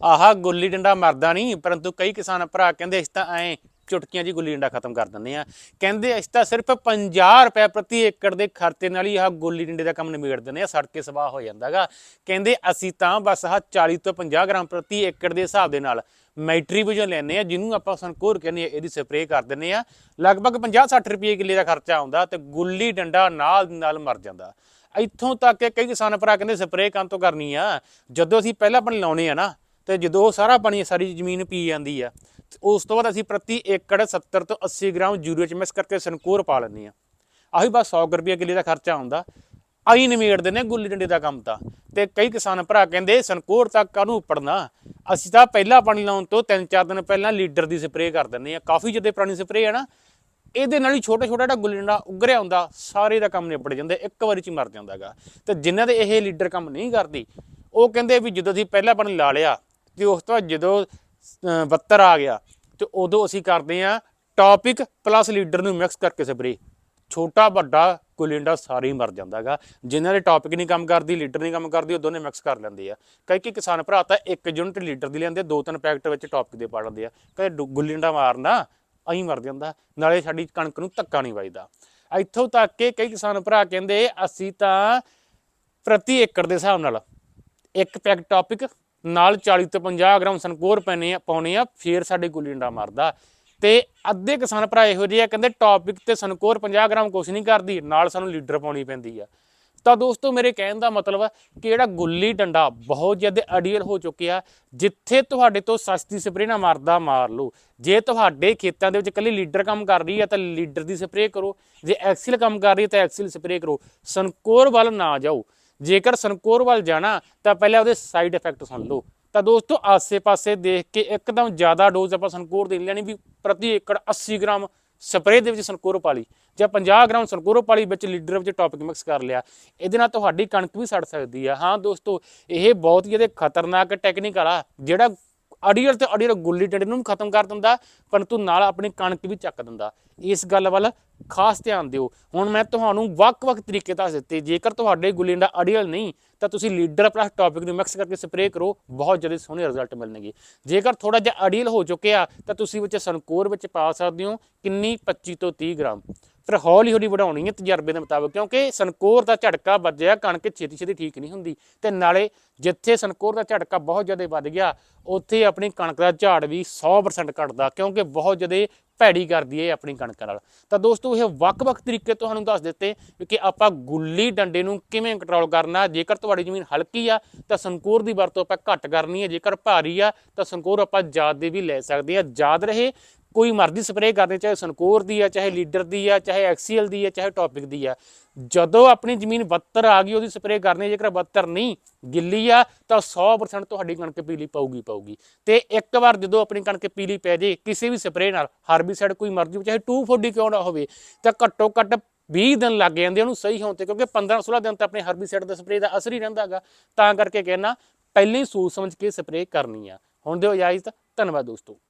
ਆਹਾ ਗੁੱਲੀ ਡੰਡਾ ਮਰਦਾ ਨਹੀਂ, ਪਰੰਤੂ ਕਈ ਕਿਸਾਨ ਭਰਾ ਕਹਿੰਦੇ ਅਸੀਂ ਤਾਂ ਐ ਚੁਟਕੀਆਂ ਜੀ ਗੁੱਲੀ ਡੰਡਾ ਖਤਮ ਕਰ ਦਿੰਦੇ ਆ ਕਹਿੰਦੇ ਅਸੀਂ ਤਾਂ ਸਿਰਫ 50 ਰੁਪਏ ਪ੍ਰਤੀ ਏਕੜ ਦੇ ਖਰਚੇ ਨਾਲ ਹੀ ਆਹ ਗੁੱਲੀ ਡੰਡੇ ਦਾ ਕੰਮ ਨਿਬੇੜ ਦਿੰਦੇ ਆ ਸੜ ਕੇ ਸਵਾਹ ਹੋ ਜਾਂਦਾਗਾ ਕਹਿੰਦੇ ਅਸੀਂ ਤਾਂ ਬਸ ਆਹ 40 ਤੋਂ 50 ਗ੍ਰਾਮ ਪ੍ਰਤੀ ਏਕੜ ਦੇ ਹਿਸਾਬ ਦੇ ਨਾਲ ਮੈਟਰੀ ਵਜੋਂ ਲੈਨੇ ਆ ਜਿਹਨੂੰ ਆਪਾਂ ਸੰਕੋਰ ਕਹਿੰਦੇ ਆ ਇਹਦੀ ਸਪਰੇਅ ਕਰ ਦਿੰਦੇ ਆ ਲਗਭਗ 50-60 ਰੁਪਏ ਕਿੱਲੇ ਦਾ ਖਰਚਾ ਆਉਂਦਾ ਤੇ ਗੁੱਲੀ ਡੰਡਾ ਨਾਲ ਦੀ ਨਾਲ ਮਰ ਜਾਂਦਾ। ਇੱਥੋਂ ਤੱਕ ਕਿ ਕਈ ਕਿਸਾਨ ਭਰਾ ਕਹਿੰਦੇ ਸਪਰੇਅ ਕੰਮ ਤੋਂ ਕਰਨੀ ਆ। ਜਦੋਂ ਅਸੀਂ ਪਹਿਲਾਂ ਪਾਣੀ ਲਾਉਨੇ ਆ ਨਾ ਤੇ ਜਦੋਂ ਉਹ ਸਾਰਾ ਪਾਣੀ, ਸਾਰੀ ਜ਼ਮੀਨ ਪੀ ਜਾਂਦੀ ਆ, ਤੇ ਉਸ ਤੋਂ ਬਾਅਦ ਅਸੀਂ ਪ੍ਰਤੀ ਏਕੜ 70 ਤੋਂ 80 ਗ੍ਰਾਮ ਯੂਰੀਆ ਚ ਮਿਕਸ ਕਰਕੇ ਸੰਕੋਰ ਪਾ ਲੈਂਦੇ ਆ ਆਹੀ ਬਸ 100 ਰੁਪਏ ਕਿੱਲੇ ਦਾ ਖਰਚਾ ਆਉਂਦਾ ਆਈ ਨਿਮੇੜ ਦਿੰਦੇ ਆ ਗੁੱਲੀ ਡੰਡੇ ਦਾ ਕੰਮ ਤਾਂ। ਤੇ ਕਈ ਕਿਸਾਨ ਭਰਾ ਕਹਿੰਦੇ, ਸੰਕੋਰ ਤੱਕ ਕਾਹਨੂੰ ਉੱਪੜਨਾ? ਅਸੀਂ ਤਾਂ ਪਹਿਲਾਂ ਪਾਣੀ ਲਾਉਣ ਤੋਂ 3-4 ਦਿਨ ਪਹਿਲਾਂ ਲੀਡਰ ਦੀ ਸਪਰੇਅ ਕਰ ਦਿੰਦੇ ਆ ਕਾਫੀ ਜਿੱਦੇ ਪੁਰਾਣੀ ਸਪਰੇਅ ਹੈ ਨਾ। ਇਹਦੇ ਨਾਲ ਹੀ ਛੋਟਾ ਛੋਟਾ ਜਿਹੜਾ ਗੁੱਲੀ ਡੰਡਾ ਉਗਰਿਆ ਹੁੰਦਾ, ਸਾਰੇ ਦਾ ਕੰਮ ਨਿਬੜ ਜਾਂਦਾ, ਇੱਕ ਵਾਰੀ ਚ ਹੀ ਮਰ ਜਾਂਦਾਗਾ ਤੇ ਜਿਨ੍ਹਾਂ ਦੇ ਇਹ ਲੀਡਰ ਕੰਮ ਨਹੀਂ ਕਰਦੀ, ਉਹ ਕਹਿੰਦੇ ਵੀ ਜਦੋਂ ਅਸੀਂ ਪਹਿਲਾਂ ਪਾਣੀ ਲਾ ਲਿਆ ਤੇ ਉਸ ਤੋਂ ਜਦੋਂ ਅਹ, ਬੱਤਰ ਆ ਗਿਆ ਤੇ ਉਦੋਂ ਅਸੀਂ ਕਰਦੇ ਆ ਟੌਪਿਕ ਪਲੱਸ ਲੀਡਰ ਨੂੰ ਮਿਕਸ ਕਰਕੇ ਸਪਰੇ ਛੋਟਾ ਵੱਡਾ ਕੁਲਿੰਡਾ ਸਾਰੇ ਹੀ ਮਰ ਜਾਂਦਾਗਾ ਜਿਨ੍ਹਾਂ ਦੇ ਟੌਪਿਕ ਨਹੀਂ ਕੰਮ ਕਰਦੀ ਲੀਡਰ ਨਹੀਂ ਕੰਮ ਕਰਦੀ ਉਹ ਦੋਨੇ ਮਿਕਸ ਕਰ ਲੈਂਦੇ ਆ। ਕਈ ਕਈ ਕਿਸਾਨ ਭਰਾ ਤਾਂ ਇੱਕ ਯੂਨਿਟ ਲੀਡਰ ਦੀ ਲੈਂਦੇ ਦੋ ਤਿੰਨ ਪੈਕਟ ਵਿੱਚ ਟੌਪਿਕ ਦੇ ਪਾ ਲੈਂਦੇ ਆ। ਕਦੇ ਗੁੱਲਿੰਡਾ ਮਾਰਨਾ ਅਹੀਂ ਮਰ ਜਾਂਦਾ। ਨਾਲੇ ਸਾਡੀ ਕਣਕ ਨੂੰ ਧੱਕਾ ਨਹੀਂ ਵੱਜਦਾ। ਇੱਥੋਂ ਤੱਕ ਕਿ ਕਈ ਕਿਸਾਨ ਭਰਾ ਕਹਿੰਦੇ ਅਸੀਂ ਤਾਂ ਪ੍ਰਤੀ ਏਕੜ ਦੇ ਹਿਸਾਬ ਨਾਲ ਇੱਕ ਪੈਕਟ ਟੌਪਿਕ ਨਾਲ 40 ਤੋਂ 50 ਗ੍ਰਾਮ ਸੰਕੋਰ ਪੈਣੇ ਆ ਪਾਉਣੇ ਆ, ਫੇਰ ਸਾਡੇ ਗੁੱਲੀ ਡੰਡਾ ਮਾਰਦਾ। ਤੇ ਅੱਧੇ ਕਿਸਾਨ ਭਰਾ ਇਹੋ ਜਿਹੇ ਆ, ਕਹਿੰਦੇ ਟੌਪਿਕ ਤੇ ਸੰਕੋਰ 50 ਗ੍ਰਾਮ ਕੁਛ ਨਹੀਂ ਕਰਦੀ, ਨਾਲ ਸਾਨੂੰ ਲੀਡਰ ਪਾਉਣੀ ਪੈਂਦੀ ਆ। ਤਾਂ ਦੋਸਤੋ, ਮੇਰੇ ਕਹਿਣ ਦਾ ਮਤਲਬ ਆ ਕਿ ਜਿਹੜਾ ਗੁੱਲੀ ਡੰਡਾ ਬਹੁਤ ਜ਼ਿਆਦਾ ਅਡੀਅਲ ਹੋ ਚੁੱਕਿਆ, ਜਿੱਥੇ ਤੁਹਾਡੇ ਤੋਂ ਸਸਤੀ ਸਪਰੇਅ ਨਾ ਮਾਰਦਾ, ਮਾਰ ਲਓ। ਜੇ ਤੁਹਾਡੇ ਖੇਤਾਂ ਦੇ ਵਿੱਚ ਇਕੱਲੀ ਲੀਡਰ ਕੰਮ ਕਰ ਰਹੀ ਹੈ ਤਾਂ ਲੀਡਰ ਦੀ ਸਪਰੇਅ ਕਰੋ। ਜੇ ਐਕਸਿਲ ਕੰਮ ਕਰ ਰਹੀ ਹੈ ਤਾਂ ਐਕਸਿਲ ਸਪਰੇਅ ਕਰੋ। ਸੰਕੋਰ ਵੱਲ ਨਾ ਜਾਓ। ਜੇਕਰ ਸੰਕੋਰ ਵੱਲ ਜਾਣਾ, ਤਾਂ ਪਹਿਲਾਂ ਉਹਦੇ ਸਾਈਡ ਇਫੈਕਟ ਸੁਣ ਲਓ। ਤਾਂ ਦੋਸਤੋ, ਆਸੇ-ਪਾਸੇ ਦੇਖ ਕੇ ਇੱਕਦਮ ਜ਼ਿਆਦਾ ਡੋਜ਼ ਆਪਾਂ ਸੰਕੋਰ ਦੇ ਲੈਣੀ ਵੀ ਪ੍ਰਤੀ ਏਕੜ 80 ਗ੍ਰਾਮ ਸਪਰੇਅ ਦੇ ਵਿੱਚ ਸੰਕੋਰ ਪਾਲੀ ਜਾਂ 50 ਗ੍ਰਾਮ ਸੰਕੋਰ ਪਾਲੀ ਵਿੱਚ ਲੀਡਰ ਵਿੱਚ ਟੌਪਿਕ ਮਿਕਸ ਕਰ ਲਿਆ। ਇਹਦੇ ਨਾਲ ਤੁਹਾਡੀ ਕਣਕ ਵੀ ਸੜ ਸਕਦੀ ਆ। ਹਾਂ ਦੋਸਤੋ, ਇਹ ਬਹੁਤ ਹੀ ਇਹਦੇ ਖਤਰਨਾਕ ਟੈਕਨੀਕਲ ਆ ਜਿਹੜਾ ਅੜੀਅਲ ਤੇ ਅੜੀਅਲ ਗੁੱਲੀ ਡੰਡੇ ਨੂੰ ਵੀ ਖਤਮ ਕਰ ਦਿੰਦਾ ਪਰੰਤੂ ਨਾਲ ਆਪਣੀ ਕਣਕ ਵੀ ਚੱਕ ਦਿੰਦਾ। ਇਸ ਗੱਲ ਵੱਲ ਖਾਸ ਧਿਆਨ ਦਿਓ। ਹੁਣ ਮੈਂ ਤੁਹਾਨੂੰ ਵੱਖ-ਵੱਖ ਤਰੀਕੇ ਦੱਸ ਦਿੱਤੇ। ਜੇਕਰ ਤੁਹਾਡੇ ਗੁੱਲੀ ਡੰਡਾ ਅੜੀਅਲ ਨਹੀਂ, ਤਾਂ ਤੁਸੀਂ ਲੀਡਰ ਪਲੱਸ ਟੌਪਿਕ ਨੂੰ ਮਿਕਸ ਕਰਕੇ ਸਪਰੇਅ ਕਰੋ। ਬਹੁਤ ਜਲਦੀ ਸੋਹਣੇ ਰਿਜ਼ਲਟ ਮਿਲਣਗੇ। ਜੇਕਰ ਥੋੜਾ ਜਿਹਾ ਅੜੀਅਲ ਹੋ ਚੁੱਕਿਆ, ਤਾਂ ਤੁਸੀਂ ਵਿੱਚ ਸੰਕੋਰ ਵਿੱਚ ਪਾ ਸਕਦੇ ਹੋ। ਕਿੰਨੀ? 25 ਤੋਂ 30 ਗ੍ਰਾਮ। ਫਿਰ ਹੌਲੀ ਹੌਲੀ ਵਧਾਉਣੀ ਹੈ ਤਜਰਬੇ ਦੇ ਮੁਤਾਬਕ, ਕਿਉਂਕਿ ਸੰਕੋਰ ਦਾ ਝਟਕਾ ਵੱਜਿਆ, ਕਣਕ ਛੇਤੀ ਛੇਤੀ ਠੀਕ ਨਹੀਂ ਹੁੰਦੀ ਤੇ ਨਾਲੇ ਜਿੱਥੇ ਸੰਕੋਰ ਦਾ ਝਟਕਾ ਬਹੁਤ ਜ਼ਿਆਦਾ ਵੱਧ ਗਿਆ, ਉੱਥੇ ਆਪਣੀ ਕਣਕ ਦਾ ਝਾੜ ਵੀ 100% ਘਟਦਾ, ਕਿਉਂਕਿ ਬਹੁਤ ਜ਼ਿਆਦਾ ਭੈੜੀ ਕਰਦੀ ਹੈ ਆਪਣੀ ਕਣਕ ਨਾਲ। ਤਾਂ ਦੋਸਤੋ, ਇਹ ਵੱਖ-ਵੱਖ ਤਰੀਕੇ ਤੁਹਾਨੂੰ ਦੱਸ ਦਿੱਤੇ ਵੀ ਕਿ ਆਪਾਂ ਗੁੱਲੀ ਡੰਡੇ ਨੂੰ ਕਿਵੇਂ ਕੰਟਰੋਲ ਕਰਨਾ, ਜੇਕਰ ਤੁਹਾਡੀ ਜ਼ਮੀਨ ਹਲਕੀ ਆ, ਤਾਂ ਸੰਕੋਰ ਦੀ ਵਰਤੋਂ ਆਪਾਂ ਘੱਟ ਕਰਨੀ ਹੈ, ਜੇਕਰ ਭਾਰੀ ਆ, ਤਾਂ ਸੰਕੋਰ ਆਪਾਂ ਜ਼ਿਆਦਾ ਵੀ ਲੈ ਸਕਦੇ ਆ ਯਾਦ ਰਹੇ ਕੋਈ ਮਰਜ਼ੀ ਸਪਰੇਅ ਕਰਦੇ ਚਾਹੇ ਸੰਕੋਰ ਦੀ ਆ, ਚਾਹੇ ਲੀਡਰ ਦੀ ਆ, ਚਾਹੇ ਐਕਸੀਐਲ ਦੀ ਆ, ਚਾਹੇ ਟੌਪਿਕ ਦੀ ਆ। ਜਦੋਂ ਆਪਣੀ ਜ਼ਮੀਨ 72 ਆ ਗਈ, ਉਹਦੀ ਸਪਰੇਅ ਕਰਨੀ ਜੇਕਰ 72 ਨਹੀਂ ਗਿੱਲੀ ਆ, ਤਾਂ 100% ਤੁਹਾਡੀ ਕਣਕ ਪੀਲੀ ਪਾਊਗੀ ਪਾਊਗੀ। ਤੇ ਇੱਕ ਵਾਰ ਜਦੋਂ ਆਪਣੀ ਕਣਕ ਪੀਲੀ ਪੈ ਜੇ, ਕਿਸੇ ਵੀ ਸਪਰੇਅ ਨਾਲ ਹਰਬੀਸਾਈਡ ਕੋਈ ਮਰਜ਼ੀ, ਚਾਹੇ 240 ਕਿਉਂ ਨਾ ਹੋਵੇ, ਤਾਂ ਘੱਟੋ ਘੱਟ 20 ਦਿਨ ਲੱਗ ਜਾਂਦੇ ਉਹਨੂੰ ਸਹੀ ਹੋਣ ਤੇ, ਕਿਉਂਕਿ 15 16 ਦਿਨ ਤਾਂ ਆਪਣੇ ਹਰਬੀਸਾਈਡ ਦਾ ਸਪਰੇਅ ਦਾ ਅਸਰ ਹੀ ਰਹਿੰਦਾਗਾ ਤਾਂ ਕਰਕੇ ਕਹਿਣਾ ਪਹਿਲਾਂ ਹੀ ਸੋਚ ਸਮਝ ਕੇ ਸਪਰੇਅ ਕਰਨੀ ਆ। ਹੁਣ ਦਿਓ ਇਜਾਜ਼ਤ, ਧੰਨਵਾਦ ਦੋਸਤੋ।